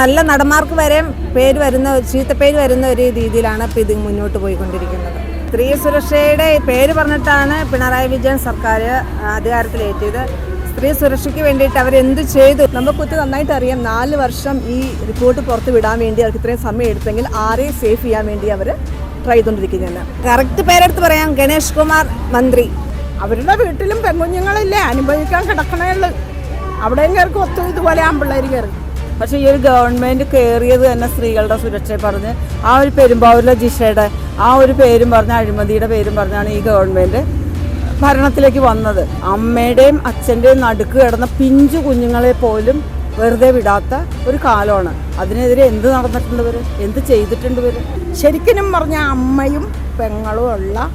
നല്ല നടന്മാർക്ക് വരെ പേര് വരുന്ന ചീത്തപ്പേര് വരുന്ന ഒരു രീതിയിലാണ് ഇപ്പോൾ ഇത് മുന്നോട്ട് പോയിക്കൊണ്ടിരിക്കുന്നത്. സ്ത്രീ സുരക്ഷയുടെ പേര് പറഞ്ഞിട്ടാണ് പിണറായി വിജയൻ സർക്കാർ അധികാരത്തിലേറ്റിയത്. സ്ത്രീ സുരക്ഷയ്ക്ക് വേണ്ടിയിട്ട് അവരെന്ത് ചെയ്തു? നമുക്കൊത്ത് നന്നായിട്ട് അറിയാം. നാല് വർഷം ഈ റിപ്പോർട്ട് പുറത്ത് വിടാൻ വേണ്ടി അവർക്ക് ഇത്രയും സമയം എടുത്തെങ്കിൽ ആരെയും സേഫ് ചെയ്യാൻ വേണ്ടി അവർ ട്രൈ ചെയ്തുകൊണ്ടിരിക്കുന്നതാണ് കറക്റ്റ് പേരെടുത്ത് പറയാം. ഗണേഷ് കുമാർ മന്ത്രി. അവരുടെ വീട്ടിലും പെൺകുഞ്ഞുങ്ങളില്ലേ? അനുഭവിക്കാൻ കിടക്കണേ ഉള്ളു. അവിടെയും കയറി ഒത്തു ഇതുപോലെ ആമ്പിള്ളേർ കയറി. പക്ഷേ ഈ ഒരു ഗവൺമെന്റ് കയറിയത് തന്നെ സ്ത്രീകളുടെ സുരക്ഷയെ പറഞ്ഞ് ആ ഒരു പെരുമ്പാവൂരിലെ ജിഷയുടെ ആ ഒരു പേരും പറഞ്ഞ അഴിമതിയുടെ പേരും പറഞ്ഞാണ് ഈ ഗവൺമെന്റ് ഭരണത്തിലേക്ക് വന്നത്. അമ്മയുടെയും അച്ഛന്റെയും നടുക്ക് കിടന്ന പിഞ്ചു കുഞ്ഞുങ്ങളെ പോലും വെറുതെ വിടാത്ത ഒരു കാലമാണ്. അതിനെതിരെ എന്ത് നടന്നിട്ടുണ്ട് ഇവർ എന്ത് ചെയ്തിട്ടുണ്ട് ഇവർ ശരിക്കും പറഞ്ഞ അമ്മയും പെങ്ങളും ഉള്ള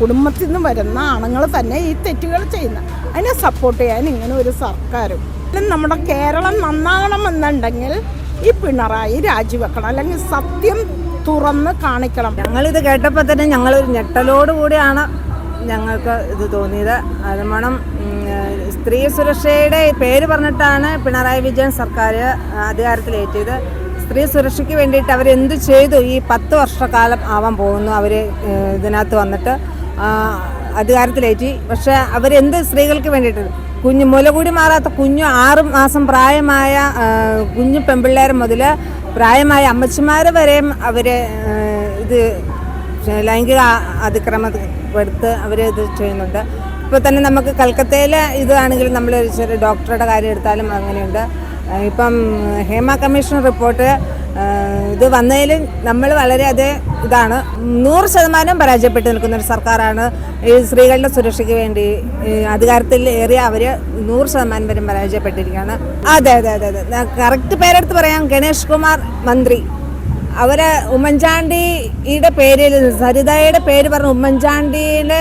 കുടുംബത്തിൽ നിന്ന് വരുന്ന ആണുങ്ങൾ തന്നെ ഈ തെറ്റുകൾ ചെയ്യുന്ന. അതിനെ സപ്പോർട്ട് ചെയ്യാൻ ഇങ്ങനെ ഒരു സർക്കാരും നമ്മുടെ കേരളം നന്നാകണമെന്നുണ്ടെങ്കിൽ ഈ പിണറായി രാജിവെക്കണം. അല്ലെങ്കിൽ സത്യം തുറന്ന് കാണിക്കണം. ഞങ്ങളിത് കേട്ടപ്പോൾ തന്നെ ഞങ്ങളൊരു ഞെട്ടലോട് കൂടിയാണ് ഞങ്ങൾക്ക് ഇത് തോന്നിയത്. അത് വേണം സ്ത്രീ സുരക്ഷയുടെ പേര് പറഞ്ഞിട്ടാണ് പിണറായി വിജയൻ സർക്കാർ അധികാരത്തിലേറ്റിയത് സ്ത്രീ സുരക്ഷയ്ക്ക് വേണ്ടിയിട്ട് അവരെന്ത് ചെയ്തു? ഈ പത്ത് വർഷക്കാലം ആവാൻ പോകുന്നു അവർ ഇതിനകത്ത് വന്നിട്ട്. അധികാരത്തിലേറ്റി. പക്ഷേ അവരെന്ത് സ്ത്രീകൾക്ക് വേണ്ടിയിട്ട് കുഞ്ഞു മുലകൂടി മാറാത്ത കുഞ്ഞു ആറ് മാസം പ്രായമായ കുഞ്ഞു പെൺപിള്ളേർ മുതൽ പ്രായമായ അമ്മച്ചിമാർ വരെയും അവരെ ഇത് ലൈംഗിക അതിക്രമപ്പെടുത്ത് അവർ ഇത് ചെയ്യുന്നുണ്ട്. ഇപ്പോൾ തന്നെ നമുക്ക് കൽക്കത്തയിലെ ഇതാണെങ്കിൽ നമ്മൾ ചെറിയ ഡോക്ടറുടെ കാര്യം എടുത്താലും അങ്ങനെയുണ്ട്. ഇപ്പം ഹേമ കമ്മീഷൻ റിപ്പോർട്ട് ഇത് വന്നതിൽ നമ്മൾ വളരെയധികം ഇതാണ്. നൂറ് ശതമാനം പരാജയപ്പെട്ട് നിൽക്കുന്ന ഒരു സർക്കാരാണ് ഈ സ്ത്രീകളുടെ സുരക്ഷയ്ക്ക് വേണ്ടി അധികാരത്തിൽ ഏറിയ അവർ നൂറ് ശതമാനം വരും പരാജയപ്പെട്ടിരിക്കുകയാണ്. അതെ അതെ അതെ അതെ. കറക്റ്റ് പേരെടുത്ത് പറയാം. ഗണേഷ് കുമാർ മന്ത്രി. അവർ ഉമ്മൻചാണ്ടിയുടെ പേരിൽ സരിതയുടെ പേര് പറഞ്ഞ ഉമ്മൻചാണ്ടിയിലെ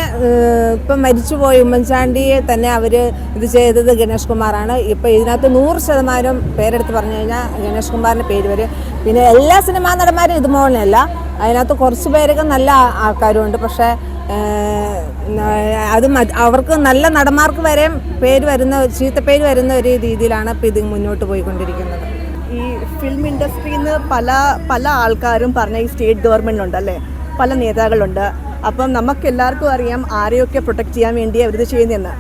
ഇപ്പം മരിച്ചുപോയി ഉമ്മൻചാണ്ടിയെ തന്നെ അവർ ഇത് ചെയ്തത് ഗണേഷ് കുമാറാണ്. ഇപ്പം ഇതിനകത്ത് നൂറ് ശതമാനം പേരെടുത്ത് പറഞ്ഞു കഴിഞ്ഞാൽ ഗണേഷ് കുമാറിന്റെ പേര് വരും. പിന്നെ എല്ലാ സിനിമാ നടന്മാരും ഇതുപോലെയല്ല. അതിനകത്ത് കുറച്ച് പേരൊക്കെ നല്ല ആൾക്കാരും ആൾക്കാരുമുണ്ട്. പക്ഷേ അത് അവർക്ക് നല്ല നടന്മാർക്ക് വരെ പേര് വരുന്ന ചീത്തപ്പേര് വരുന്ന ഒരു രീതിയിലാണ് ഇപ്പം ഇത് മുന്നോട്ട് പോയിക്കൊണ്ടിരിക്കുന്നത്. ഈ ഫിലിം ഇൻഡസ്ട്രിയിൽ നിന്ന് പല പല ആൾക്കാരും പറഞ്ഞ ഈ സ്റ്റേറ്റ് ഗവൺമെന്റ് ഉണ്ടല്ലേ പല നേതാക്കളുണ്ട്. അപ്പം നമുക്ക് എല്ലാവർക്കും അറിയാം ആരെയൊക്കെ പ്രൊട്ടക്ട് ചെയ്യാൻ വേണ്ടി അവരിത് ചെയ്യുന്നതെന്ന്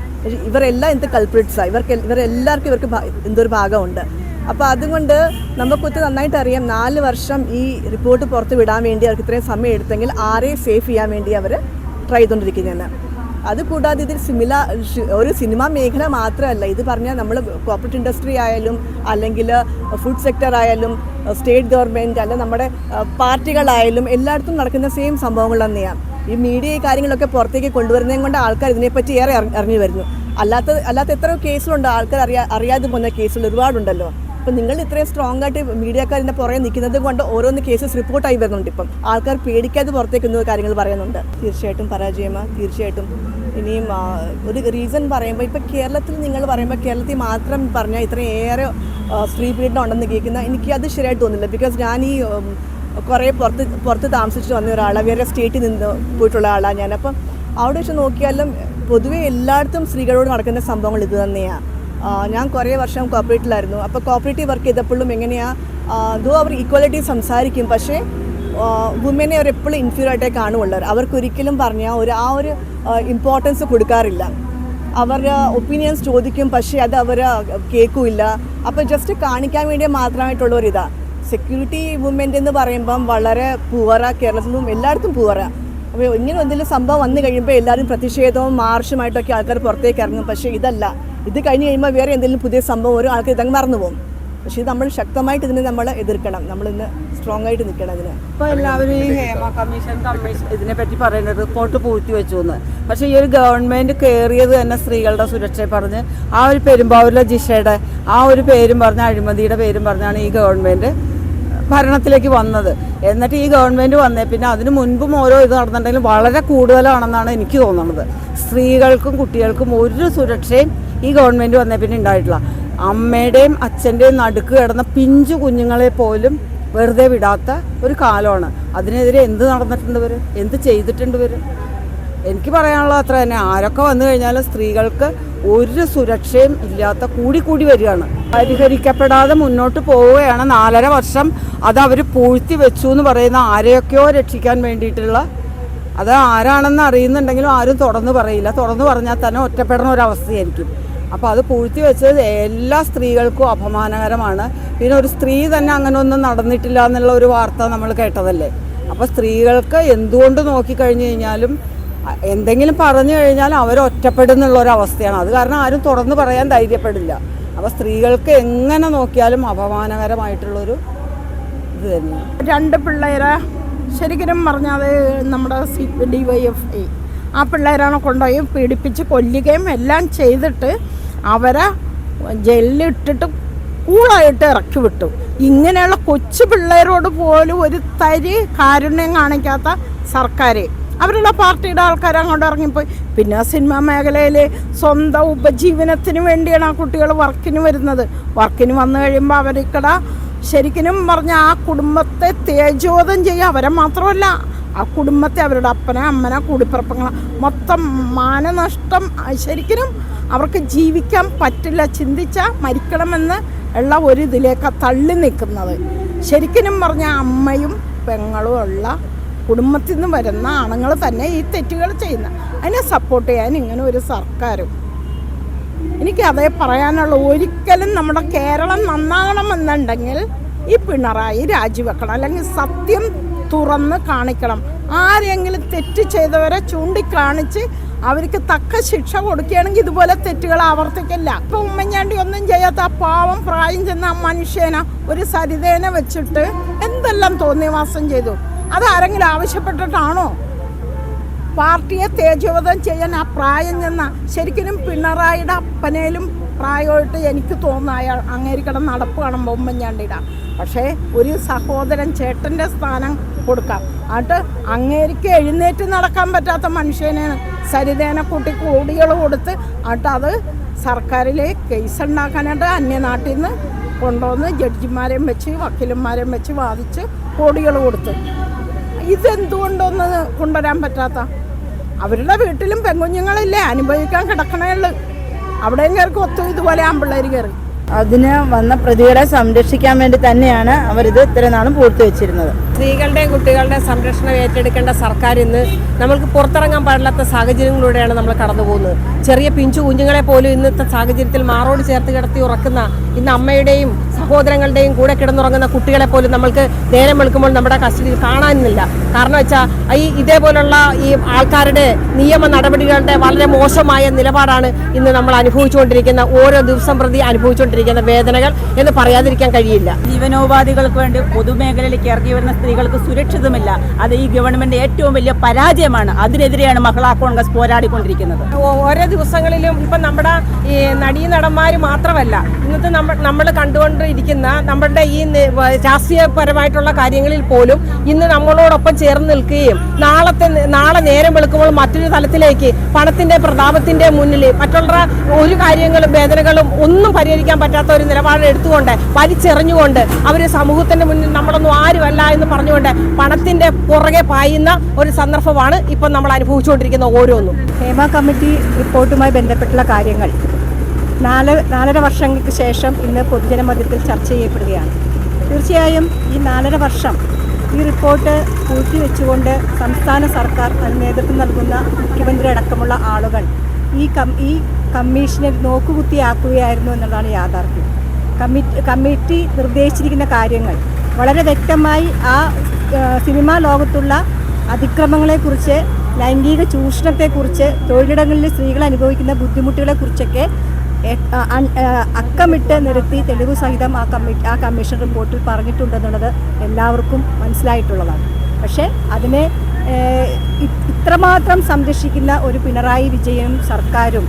ഇവരെല്ലാം എന്ത് കൾപ്രിറ്റ്സാണ് ഇവർക്ക് ഇവരെല്ലാവർക്കും ഇവർക്ക് എന്തൊരു ഭാഗമുണ്ട്. അപ്പോൾ അതുകൊണ്ട് നമുക്കൊത്ത് നന്നായിട്ട് അറിയാം നാല് വർഷം ഈ റിപ്പോർട്ട് പുറത്ത് വിടാൻ വേണ്ടി അവർക്ക് ഇത്രയും സമയം എടുത്തെങ്കിൽ ആരെയും സേഫ് ചെയ്യാൻ വേണ്ടി അവർ ട്രൈ ചെയ്തുകൊണ്ടിരിക്കുന്നതെന്ന് അതുകൂടാതെ ഇതിൽ സിമില ഒരു സിനിമാ മേഖല മാത്രമല്ല. ഇത് പറഞ്ഞാൽ നമ്മൾ കോർപ്പറേറ്റ് ഇൻഡസ്ട്രി ആയാലും അല്ലെങ്കിൽ ഫുഡ് സെക്ടർ ആയാലും സ്റ്റേറ്റ് ഗവൺമെന്റ് അല്ല നമ്മുടെ അഹ്, പാർട്ടികളായാലും എല്ലായിടത്തും നടക്കുന്ന സെയിം സംഭവങ്ങൾ തന്നെയാണ് ഈ മീഡിയ ഈ കാര്യങ്ങളൊക്കെ പുറത്തേക്ക് കൊണ്ടുവരുന്നതും കൊണ്ട് ആൾക്കാർ ഇതിനെപ്പറ്റി ഏറെ അറി- അറിഞ്ഞു വരുന്നു. അല്ലാത്ത അല്ലാത്ത എത്രയോ കേസുകളുണ്ട് ആൾക്കാർ അറിയാ അറിയാതെ പോകുന്ന കേസുകൾ ഒരുപാടുണ്ടല്ലോ. അപ്പം നിങ്ങൾ ഇത്രയും സ്ട്രോങ് ആയിട്ട് മീഡിയക്കാരിന്റെ പുറകെ നിൽക്കുന്നത് കൊണ്ട് ഓരോന്ന് കേസസ് റിപ്പോർട്ടായി വരുന്നുണ്ട് ഇപ്പം. ആൾക്കാർ പേടിക്കാതെ പുറത്തേക്ക് കാര്യങ്ങൾ പറയുന്നുണ്ട്. തീർച്ചയായിട്ടും പരാജയമാണ് തീർച്ചയായിട്ടും ഇനിയും ഒരു റീസൺ പറയുമ്പോൾ ഇപ്പം കേരളത്തിൽ നിങ്ങൾ പറയുമ്പോൾ കേരളത്തിൽ മാത്രം പറഞ്ഞാൽ ഇത്രയേറെ ഏറെ സ്ത്രീ പീഡനം ഉണ്ടെന്ന് കേൾക്കുന്ന എനിക്ക് അത് ശരിയായിട്ട് തോന്നുന്നില്ല. ബിക്കോസ് ഞാൻ ഈ കുറേ പുറത്ത് പുറത്ത് താമസിച്ചിട്ട് വന്ന ഒരാളാണ് വേറെ സ്റ്റേറ്റിൽ നിന്ന് പോയിട്ടുള്ള ആളാണ് ഞാൻ. അപ്പം അവിടെ വെച്ച് നോക്കിയാലും പൊതുവേ എല്ലായിടത്തും സ്ത്രീകളോട് നടക്കുന്ന സംഭവങ്ങൾ ഇത് തന്നെയാണ് ഞാൻ കുറേ വർഷം കോപ്പറേറ്റിലായിരുന്നു അപ്പോൾ കോപ്പറേറ്റീവ് വർക്ക് ചെയ്തപ്പോഴും എങ്ങനെയാണ് ദോ അവർ ഈക്വാലിറ്റി സംസാരിക്കും പക്ഷേ വുമനെ അവർ എപ്പോഴും ഇൻഫീരിയർ ആയിട്ടേ കാണുള്ളൂ അവർക്കൊരിക്കലും പറഞ്ഞാൽ ഒരു ആ ഒരു ഇമ്പോർട്ടൻസ് കൊടുക്കാറില്ല. അവരുടെ ഒപ്പീനിയൻസ് ചോദിക്കും പക്ഷേ അത് അവർ കേൾക്കില്ല. അപ്പോൾ ജസ്റ്റ് കാണിക്കാൻ വേണ്ടി മാത്രമായിട്ടുള്ള ഒരു ഇതാണ് സെക്യൂരിറ്റി മൂവ്മെന്റ് എന്ന് പറയുമ്പം വളരെ പൂവറ കേരളത്തിലും എല്ലായിടത്തും പൂവറ അപ്പോൾ ഇങ്ങനെ എന്തെങ്കിലും സംഭവം വന്നു കഴിയുമ്പോൾ എല്ലാവരും പ്രതിഷേധവും മാർഷുമായിട്ടൊക്കെ ആൾക്കാർ പുറത്തേക്ക് ഇറങ്ങും. പക്ഷേ ഇതല്ല. ഇത് കഴിഞ്ഞ് കഴിയുമ്പോൾ വേറെ എന്തെങ്കിലും പുതിയ സംഭവം ഒരു ആൾക്ക് ഇതങ്ങ് മറന്നു പോകും. പക്ഷേ ഇത് നമ്മൾ ശക്തമായിട്ട് ഇതിനെ നമ്മൾ എതിർക്കണം. നമ്മൾ ഇന്ന് സ്ട്രോങ് ആയിട്ട് നിൽക്കണം അതിന് ഇപ്പോൾ എല്ലാവരും ഈ ഹേമ കമ്മീഷൻ കമ്മീഷൻ ഇതിനെ പറ്റി പറയുന്നത് റിപ്പോർട്ട് പൂഴ്ത്തി വെച്ചു എന്ന്. പക്ഷേ ഈ ഒരു ഗവൺമെന്റ് കയറിയത് തന്നെ സ്ത്രീകളുടെ സുരക്ഷയെ പറഞ്ഞ് ആ ഒരു പെരുമ്പാവൂരിലെ ജിഷയുടെ ആ ഒരു പേരും പറഞ്ഞ് അഴിമതിയുടെ പേരും പറഞ്ഞാണ് ഈ ഗവൺമെന്റ് ഭരണത്തിലേക്ക് വന്നത്. എന്നിട്ട് ഈ ഗവൺമെന്റ് വന്നേ പിന്നെ അതിന് മുൻപും ഓരോ ഇത് നടന്നിട്ടുണ്ടെങ്കിലും വളരെ കൂടുതലാണെന്നാണ് എനിക്ക് തോന്നുന്നത്. സ്ത്രീകൾക്കും കുട്ടികൾക്കും ഒരു സുരക്ഷയും ഈ ഗവൺമെന്റ് വന്നേ പിന്നെ ഉണ്ടായിട്ടില്ല അമ്മയുടെയും അച്ഛന്റെയും നടുക്ക് കിടന്ന പിഞ്ചു കുഞ്ഞുങ്ങളെ പോലും വെറുതെ വിടാത്ത ഒരു കാലമാണ്. അതിനെതിരെ എന്ത് നടന്നിട്ടുണ്ട് ഇവർ എന്ത് ചെയ്തിട്ടുണ്ട് ഇവർ എനിക്ക് പറയാനുള്ളത് അത്ര തന്നെ. ആരൊക്കെ വന്നു കഴിഞ്ഞാൽ സ്ത്രീകൾക്ക് ഒരു സുരക്ഷയും ഇല്ലാത്ത കൂടി കൂടി വരികയാണ്. പരിഹരിക്കപ്പെടാതെ മുന്നോട്ട് പോവുകയാണ് നാലര വർഷം അത് അവർ പൂഴ്ത്തി വെച്ചു എന്ന് പറയുന്ന ആരെയൊക്കെയോ രക്ഷിക്കാൻ വേണ്ടിയിട്ടുള്ള അത് ആരാണെന്ന് അറിയുന്നുണ്ടെങ്കിലും ആരും തുറന്നു പറയില്ല. തുറന്നു പറഞ്ഞാൽ തന്നെ ഒറ്റപ്പെടുന്ന ഒരവസ്ഥയായിരിക്കും അപ്പോൾ അത് പൂഴ്ത്തി വെച്ചത് എല്ലാ സ്ത്രീകൾക്കും അപമാനകരമാണ്. പിന്നെ ഒരു സ്ത്രീ തന്നെ അങ്ങനെ ഒന്നും നടന്നിട്ടില്ല എന്നുള്ള ഒരു വാർത്ത നമ്മൾ കേട്ടതല്ലേ? അപ്പോൾ സ്ത്രീകൾക്ക് എന്തുകൊണ്ട് നോക്കിക്കഴിഞ്ഞു കഴിഞ്ഞാലും എന്തെങ്കിലും പറഞ്ഞു കഴിഞ്ഞാൽ അവർ ഒറ്റപ്പെടുന്നുള്ള ഒരു അവസ്ഥയാണ്. അത് കാരണം ആരും തുറന്നു പറയാൻ ധൈര്യപ്പെടില്ല. അപ്പോൾ സ്ത്രീകൾക്ക് എങ്ങനെ നോക്കിയാലും അപമാനകരമായിട്ടുള്ളൊരു ഇത് തന്നെയാണ്. രണ്ട് പിള്ളേരെ ശരിക്കും പറഞ്ഞാൽ നമ്മുടെ ഡി വൈ എഫ് ഐ. ആ പിള്ളേരാണ് കൊണ്ടുപോയി പീഡിപ്പിച്ച് കൊല്ലുകയും എല്ലാം ചെയ്തിട്ട് അവരെ ജയിലിലിട്ടിട്ട് കൂളായിട്ട് ഇറക്കി വിട്ടു. ഇങ്ങനെയുള്ള കൊച്ചു പിള്ളേരോട് പോലും ഒരു തരി കാരുണ്യം കാണിക്കാത്ത സർക്കാർ അവരുടെ പാർട്ടിയുടെ ആൾക്കാർ അങ്ങോട്ട് ഇറങ്ങിപ്പോയി. പിന്നെ സിനിമാ മേഖലയിൽ സ്വന്തം ഉപജീവനത്തിന് വേണ്ടിയാണ് ആ കുട്ടികൾ വർക്കിന് വരുന്നത്. വർക്കിന് വന്നു കഴിയുമ്പോൾ അവർക്കട ശരിക്കും പറഞ്ഞ ആ കുടുംബത്തെ തേജോധം ചെയ്യുക അവരെ മാത്രമല്ല ആ കുടുംബത്തെ അവരുടെ അപ്പനെ അമ്മനെ കൂടിപ്പിറപ്പങ്ങളെ മൊത്തം മാനനഷ്ടം ശരിക്കും അവർക്ക് ജീവിക്കാൻ പറ്റില്ല ചിന്തിച്ചാൽ മരിക്കണമെന്ന് ഉള്ള ഒരു തള്ളി നിൽക്കുന്നത്. ശരിക്കും പറഞ്ഞ അമ്മയും പെങ്ങളും ഉള്ള കുടുംബത്തിൽ നിന്ന് വരുന്ന ആണുങ്ങൾ തന്നെ ഈ തെറ്റുകൾ ചെയ്യുന്ന. അതിനെ സപ്പോർട്ട് ചെയ്യാൻ ഇങ്ങനെ ഒരു സർക്കാരും. എനിക്ക് അതേ പറയാനുള്ള ഒരിക്കലും നമ്മുടെ കേരളം നന്നാകണമെന്നുണ്ടെങ്കിൽ ഈ പിണറായി രാജിവെക്കണം. അല്ലെങ്കിൽ സത്യം തുറന്ന് കാണിക്കണം. ആരെങ്കിലും തെറ്റ് ചെയ്തവരെ ചൂണ്ടിക്കാണിച്ച് അവർക്ക് തക്ക ശിക്ഷ കൊടുക്കുകയാണെങ്കിൽ ഇതുപോലെ തെറ്റുകൾ ആവർത്തിക്കില്ല. ഇപ്പൊ ഉമ്മൻചാണ്ടി ഒന്നും ചെയ്യാത്ത ആ പാവം പ്രായം ചെന്ന ആ മനുഷ്യനെ ഒരു സരിതേനെ വെച്ചിട്ട് എന്തെല്ലാം തോന്നിയവാസം ചെയ്തു? അത് ആരെങ്കിലും ആവശ്യപ്പെട്ടിട്ടാണോ? പാർട്ടിയെ തേജോവധം ചെയ്യാൻ ആ പ്രായം ചെന്ന ശരിക്കും പിണറായിയുടെ അപ്പനേലും പ്രായമായിട്ട് എനിക്ക് തോന്നുന്ന അയാൾ അങ്ങേരിക്കട നടപ്പ് കാണുമ്പോൾ ഉമ്മൻചാണ്ടിയുടെ പക്ഷേ ഒരു സഹോദരൻ ചേട്ടന്റെ സ്ഥാനം കൊടുക്കാം. എന്നിട്ട് അങ്ങേരിക്ക് എഴുന്നേറ്റ് നടക്കാൻ പറ്റാത്ത മനുഷ്യനെ സരിതേനെ കൂട്ടി കോടികൾ കൊടുത്ത് എന്നിട്ട് അത് സർക്കാരിൽ കേസ് ഉണ്ടാക്കാനായിട്ട് അന്യനാട്ടിൽ നിന്ന് കൊണ്ടുവന്ന് ജഡ്ജിമാരെയും വെച്ച് വക്കീലന്മാരെയും വെച്ച് വാദിച്ച് കോടികൾ കൊടുത്ത്. ഇതെന്തുകൊണ്ടൊന്ന് കൊണ്ടുവരാൻ പറ്റാത്ത? അവരുടെ വീട്ടിലും പെൺകുഞ്ഞുങ്ങളില്ലേ അനുഭവിക്കാൻ കിടക്കണേ ഉള്ളു. അവിടെയും കയറി ഒത്തു ഇതുപോലെ ആമ്പിള്ളേർ കയറി. അതിന് വന്ന പ്രതികളെ സംരക്ഷിക്കാൻ വേണ്ടി തന്നെയാണ് അവരിത് ഇത്രയും നാളും പൂർത്തി വെച്ചിരുന്നത്. സ്ത്രീകളുടെയും കുട്ടികളുടെയും സംരക്ഷണം ഏറ്റെടുക്കേണ്ട സർക്കാർ ഇന്ന് നമ്മൾക്ക് പുറത്തിറങ്ങാൻ പാടില്ലാത്ത സാഹചര്യങ്ങളിലൂടെയാണ് നമ്മൾ കടന്നു പോകുന്നത് ചെറിയ പിഞ്ചു കുഞ്ഞുങ്ങളെ പോലും ഇന്നത്തെ സാഹചര്യത്തിൽ മാറോട് ചേർത്ത് കിടത്തി ഉറക്കുന്ന ഇന്ന് അമ്മയുടെയും സഹോദരങ്ങളുടെയും കൂടെ കിടന്നുറങ്ങുന്ന കുട്ടികളെ പോലും നമ്മൾക്ക് നേരം വെളുക്കുമ്പോൾ നമ്മുടെ കസ്റ്റഡിയിൽ കാണാനില്ല കാരണം വെച്ചാൽ ഈ ഇതേപോലുള്ള ഈ ആൾക്കാരുടെ നിയമ നടപടികളുടെ വളരെ മോശമായ നിലപാടാണ് ഇന്ന് നമ്മൾ അനുഭവിച്ചുകൊണ്ടിരിക്കുന്ന ഓരോ ദിവസം പ്രതി അനുഭവിച്ചുകൊണ്ടിരിക്കുന്ന വേദനകൾ എന്ന് പറയാതിരിക്കാൻ കഴിയില്ല. ജീവനോപാധികൾക്ക് വേണ്ടി പൊതുമേഖലയിലേക്ക് ഇറങ്ങി വരുന്ന സ്ത്രീകൾക്ക് സുരക്ഷിതമില്ല. അത് ഈ ഗവൺമെന്റ് ഏറ്റവും വലിയ പരാജയമാണ്. അതിനെതിരെയാണ് മഹിളാ കോൺഗ്രസ് പോരാടിക്കൊണ്ടിരിക്കുന്നത്. ഓരോ ദിവസങ്ങളിലും ഇപ്പം നമ്മുടെ ഈ നടീ നടന്മാർ മാത്രമല്ല ഇന്നത്തെ നമ്മൾ നമ്മൾ കണ്ടുകൊണ്ടിരിക്കുന്ന നമ്മളുടെ ഈ രാഷ്ട്രീയപരമായിട്ടുള്ള കാര്യങ്ങളിൽ പോലും ഇന്ന് നമ്മളോടൊപ്പം ചേർന്ന് നിൽക്കുകയും നാളത്തെ നാളെ നേരം വെളുക്കുമ്പോൾ മറ്റൊരു തലത്തിലേക്ക് പണത്തിന്റെ പ്രതാപത്തിന്റെ മുന്നിൽ മറ്റുള്ള ഒരു കാര്യങ്ങളും വേദനകളും ഒന്നും പരിഹരിക്കാൻ പറ്റാത്ത ഒരു നിലപാട് എടുത്തുകൊണ്ട് വലിച്ചെറിഞ്ഞുകൊണ്ട് അവർ സമൂഹത്തിന്റെ മുന്നിൽ നമ്മളൊന്നും ആരുമല്ല എന്ന് പറഞ്ഞുകൊണ്ട് പണത്തിന്റെ പുറകെ പായുന്ന ഒരു സന്ദർഭമാണ് ഇപ്പം നമ്മൾ അനുഭവിച്ചുകൊണ്ടിരിക്കുന്ന ഓരോന്നും. ഹേമ കമ്മിറ്റി റിപ്പോർട്ടുമായി ബന്ധപ്പെട്ടുള്ള കാര്യങ്ങൾ. നാല് നാലര വർഷങ്ങൾക്ക് ശേഷം ഇന്ന് പൊതുജനമധ്യത്തിൽ ചർച്ച ചെയ്യപ്പെടുകയാണ്. തീർച്ചയായും ഈ നാലര വർഷം ഈ റിപ്പോർട്ട് പൂഴ്ത്തിവെച്ചുകൊണ്ട് സംസ്ഥാന സർക്കാർ അതിന് നേതൃത്വം നൽകുന്ന മുഖ്യമന്ത്രി അടക്കമുള്ള ആളുകൾ ഈ കം ഈ കമ്മീഷനെ നോക്കുകുത്തിയാക്കുകയായിരുന്നു എന്നുള്ളതാണ് യാഥാർത്ഥ്യം. കമ്മിറ്റി കമ്മിറ്റി നിർദ്ദേശിച്ചിരിക്കുന്ന കാര്യങ്ങൾ വളരെ വ്യക്തമായി ആ സിനിമാ ലോകത്തുള്ള അതിക്രമങ്ങളെക്കുറിച്ച് ലൈംഗിക ചൂഷണത്തെക്കുറിച്ച് തൊഴിലിടങ്ങളിൽ സ്ത്രീകൾ അനുഭവിക്കുന്ന ബുദ്ധിമുട്ടുകളെക്കുറിച്ചൊക്കെ അക്കമിട്ട് നിരത്തി തെളിവ് സഹിതം ആ കമ്മിറ്റി ആ കമ്മീഷൻ റിപ്പോർട്ടിൽ പറഞ്ഞിട്ടുണ്ടെന്നുള്ളത് എല്ലാവർക്കും മനസ്സിലായിട്ടുള്ളതാണ്. പക്ഷേ അതിനെ ഇത്രമാത്രം സംരക്ഷിക്കുന്ന ഒരു പിണറായി വിജയനും സർക്കാരും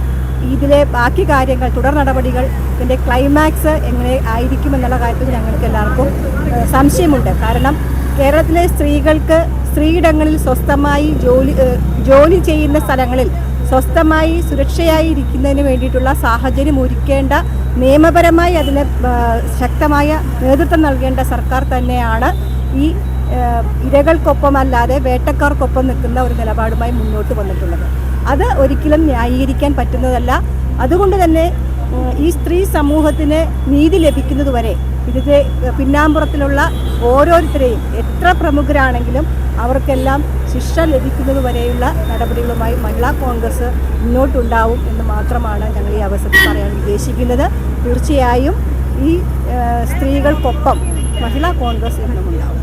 ഇതിലെ ബാക്കി കാര്യങ്ങൾ തുടർ നടപടികൾ ഇതിന്റെ ക്ലൈമാക്സ് എങ്ങനെ ആയിരിക്കും എന്നുള്ള കാര്യത്തിൽ ഞങ്ങൾക്ക് എല്ലാവർക്കും സംശയമുണ്ട്. കാരണം കേരളത്തിലെ സ്ത്രീകൾക്ക് സ്ത്രീയിടങ്ങളിൽ സ്വസ്ഥമായി ജോലി ജോലി ചെയ്യുന്ന സ്ഥലങ്ങളിൽ സ്വസ്ഥമായി സുരക്ഷയായി ഇരിക്കുന്നതിന് വേണ്ടിയിട്ടുള്ള സാഹചര്യം ഒരുക്കേണ്ട നിയമപരമായി അതിന് ശക്തമായ നേതൃത്വം നൽകേണ്ട സർക്കാർ തന്നെയാണ് ഈ ഇരകൾക്കൊപ്പം ഇരകൾക്കൊപ്പമല്ലാതെ വേട്ടക്കാർക്കൊപ്പം നിൽക്കുന്ന ഒരു നിലപാടുമായി മുന്നോട്ട് വന്നിട്ടുള്ളത്. അത് ഒരിക്കലും ന്യായീകരിക്കാൻ പറ്റുന്നതല്ല. അതുകൊണ്ട് തന്നെ ഈ സ്ത്രീ സമൂഹത്തിന് നീതി ലഭിക്കുന്നതുവരെ ഇതിന്റെ പിന്നാമ്പുറത്തിലുള്ള ഓരോരുത്തരെയും എത്ര പ്രമുഖരാണെങ്കിലും അവർക്കെല്ലാം ശിക്ഷ ലഭിക്കുന്നത് വരെയുള്ള നടപടികളുമായി മഹിളാ കോൺഗ്രസ് മുന്നോട്ടുണ്ടാവും എന്ന് മാത്രമാണ് ഞങ്ങൾ ഈ അവസരത്തിൽ പറയാൻ ഉദ്ദേശിക്കുന്നത്. തീർച്ചയായും ഈ സ്ത്രീകൾക്കൊപ്പം മഹിളാ കോൺഗ്രസ് എന്നും ഉണ്ടാവും